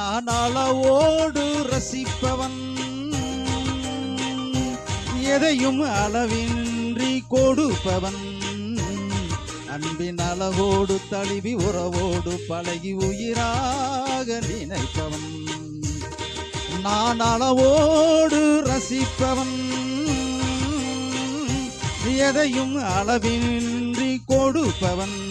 நான் அளவோடு ரசிப்பவன். எதையும் அளவின்றி கொடுப்பவன். அன்பின் அளவோடு தழுவி உறவோடு பழகி உயிராக நினைப்பவன். நான் அளவோடு ரசிப்பவன். எதையும் அளவின்றி கொடுப்பவன்.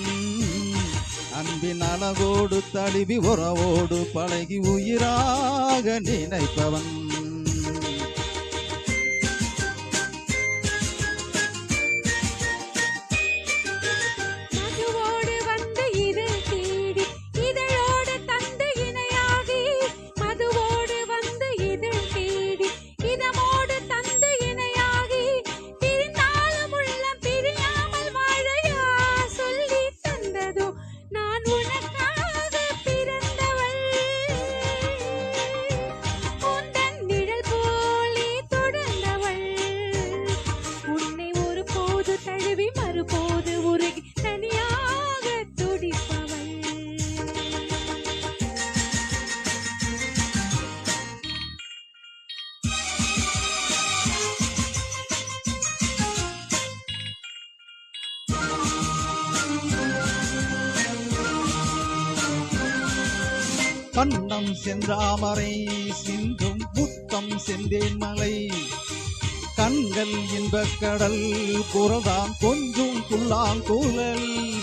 அன்பின் அளவோடு தழுவி உறவோடு பழகி உயிராக நினைப்பவன். கண்ணம் செந்தாமரை சிந்தும் புத்தம் செந்தேன் மலை. கண்கள் இன்பக் கடல் குரதான் கொஞ்சும் புல்லாங்குழல்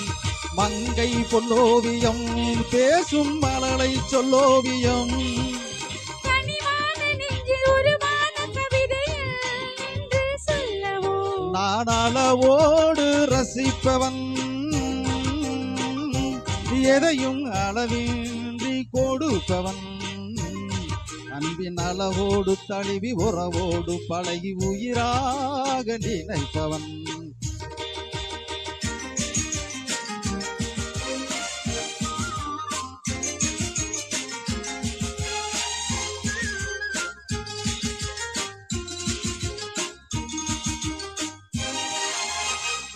மங்கை பொல்லோவியம் பேசும் மலலை சொல்லோவியம். அளவோடு ரசிப்பவன் எதையும் அளவின்றி கொடுப்பவன். அன்பின் அளவோடு தழுவி உறவோடு பழகி உயிராக நினைப்பவன்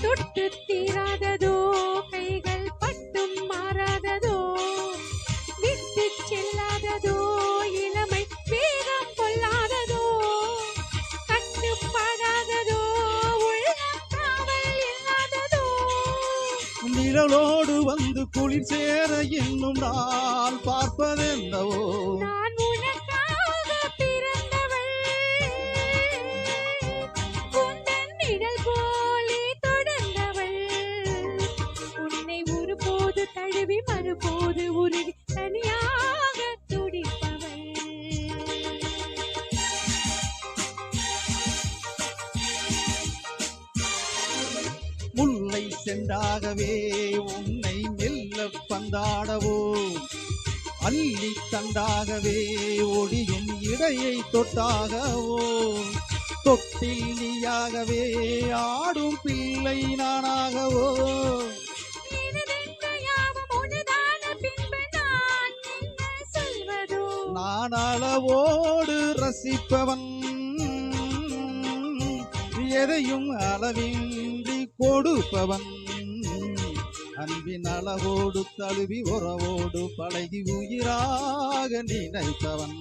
தொட்டு நிழலோடு வந்து குளிர் சேர இன்னும் நான் பார்ப்பதென்னவோ? நான் உனக்காக செண்டாகவே உன்னை மெல்ல பந்தாடவோ? அள்ளி தண்டாகவே ஒடியும் இடையை தொட்டாகவோ? தொட்டில் நீயாகவே ஆடும் பிள்ளை நானாகவோ? நான் அளவோடு ரசிப்பவன் எதையும் அளவின்றி கொடுப்பவன். அன்பின் அளவோடு தழுவி உறவோடு பழகி உயிராக நினைப்பவன்